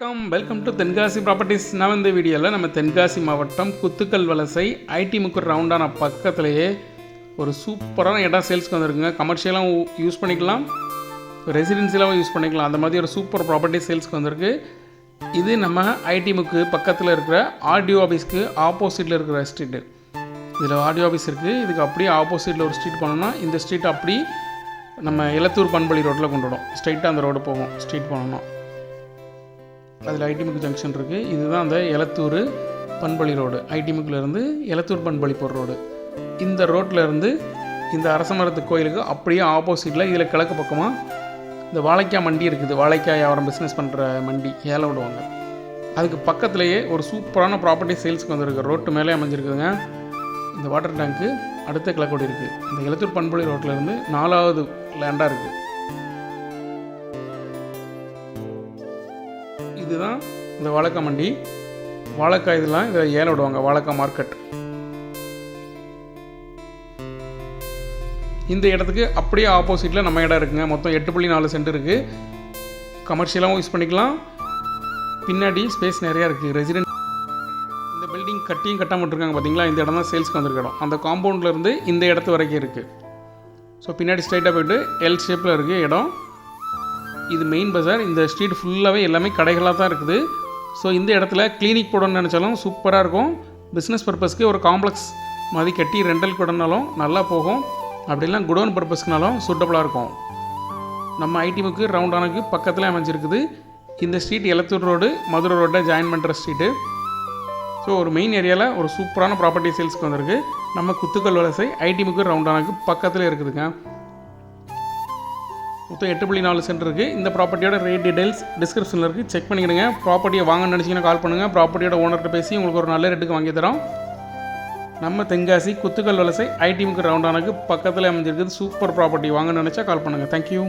வணக்கம். Welcome to Tenkasi properties நான் இந்த வீடியோவில் நம்ம தென்காசி மாவட்டம் குத்துக்கல் வலசை ஐடி முக்கு ரவுண்டான பக்கத்துலேயே ஒரு சூப்பரான இடம் சேல்ஸ்க்கு வந்திருக்குங்க. கமர்ஷியலாகவும் யூஸ் பண்ணிக்கலாம். ரெசிடென்சியலாகவும் யூஸ் பண்ணிக்கலாம். அந்த மாதிரி ஒரு சூப்பர் ப்ராப்பர்ட்டி சேல்ஸ்க்கு வந்திருக்கு. இது நம்ம ஐடி முக்கு பக்கத்தில் இருக்கிற ஆர்டிஓ ஆஃபீஸ்க்கு ஆப்போசிட்டில் இருக்கிற ஸ்ட்ரீட்டு இதில் ஆர்டிஓ ஆஃபீஸ் இருக்குது இதுக்கு அப்படியே ஆப்போசிட்டில் ஒரு ஸ்ட்ரீட் போனோம்னா இந்த ஸ்ட்ரீட் அப்படி நம்ம எலத்தூர் பண்பளி ரோட்டில் கொண்டு விடும் ஸ்ட்ரைட்டாக அந்த ரோடு போகும். ஸ்ட்ரீட் போனோம்னா. அதில் ஐடிமுக்கு ஜங்ஷன் இருக்குது இதுதான் அந்த எலத்தூர் பண்பளி ரோடு ஐடிமுக்கிலேருந்து எலத்தூர் பண்பளி போகிற ரோடு இந்த ரோட்டில் இருந்து இந்த அரசமரத்து கோயிலுக்கு அப்படியே ஆப்போசிட்டில் இதில் கிழக்கு பக்கமாக இந்த வாழைக்காய் மண்டி இருக்குது. வாழைக்காய் வியாபாரம் பிஸ்னஸ் பண்ணுற மண்டி. ஏல விடுவாங்க. அதுக்கு பக்கத்துலேயே ஒரு சூப்பரான ப்ராப்பர்ட்டி சேல்ஸ்க்கு வந்திருக்கு. ரோட்டு மேலே அமைஞ்சிருக்குதுங்க. இந்த வாட்டர் டேங்க்கு அடுத்த கிழக்கோடி இருக்குது இந்த எலத்தூர் பண்பொழி ரோட்டில் இருந்து நாலாவது லேண்டாக இருக்குது இதுதான் இந்த வாழைக்காய் மண்டி. வாழைக்காய் இதெல்லாம் இதில் ஏழை விடுவாங்க வாழைக்காய் மார்க்கெட் இந்த இடத்துக்கு அப்படியே ஆப்போசிட்டில் நம்ம இடம் இருக்குங்க. மொத்தம் எட்டு புள்ளி நாலு சென்ட் இருக்குது கமர்ஷியலாகவும் யூஸ் பண்ணிக்கலாம். பின்னாடி ஸ்பேஸ் நிறையா இருக்குது ரெசிடென்ட் இந்த பில்டிங் கட்டியும் கட்டாம பார்த்தீங்களா இந்த இடம் தான் சேல்ஸ்க்கு வந்திருக்க இடம். அந்த காம்பவுண்டில் இருந்து இந்த இடத்து வரைக்கும் இருக்குது ஸோ பின்னாடி ஸ்ட்ரைட்டாக போய்ட்டு எல் ஷேப்பில் இருக்குது இடம். இது மெயின் பஜார் இந்த ஸ்ட்ரீட் ஃபுல்லாகவே எல்லாமே கடைகளாக தான் இருக்குது. ஸோ இந்த இடத்துல கிளினிக் போடணும்னு நினச்சாலும் சூப்பராக இருக்கும். பிஸ்னஸ் பர்பஸ்க்கு ஒரு காம்ப்ளெக்ஸ் மாதிரி கட்டி ரெண்டல் போடனாலும் நல்லா போகும். அப்படிலாம் குடோன் பர்பஸ்க்குனாலும் சூட்டபுளாக இருக்கும். நம்ம ஐடிமுக்கு ரவுண்டானுக்கு பக்கத்தில் அமைஞ்சிருக்குது. இந்த ஸ்ட்ரீட் எலத்தூர் ரோடு மதுரை ரோட்டை ஜாயின் பண்ணுற ஸ்ட்ரீட்டு ஸோ ஒரு மெயின் ஏரியாவில் ஒரு சூப்பரான ப்ராப்பர்ட்டி சேல்ஸ்க்கு வந்திருக்கு. நம்ம குத்துக்கல் வலசை ஐடிமுக்கு ரவுண்டானுக்கு பக்கத்தில் இருக்குதுங்க. மொத்தம் எட்டு புள்ளி நாலு சென்ட் இருக்குது இந்த ப்ராப்பர்ட்டியோட ரேட் டீடைல்ஸ் டிஸ்கிரிப்ஷனில் இருக்குது செக் பண்ணிக்கிடுங்க. ப்ராப்பர்ட்டியை வாங்க நினச்சிங்கன்னா கால் பண்ணுங்கள் ப்ராப்பர்ட்டியோட ஓனர்கிட்ட பேசி உங்களுக்கு ஒரு நல்ல ரேட்டுக்கு வாங்கி தரோம். நம்ம தென்காசி குத்துக்கல் வலசை ஐடிமுக்கு ரவுண்டானுக்கு பக்கத்தில் அமைஞ்சிருக்குது. சூப்பர் ப்ராப்பர்ட்டி வாங்கன்னு நினச்சா கால் பண்ணுங்கள் தேங்க்யூ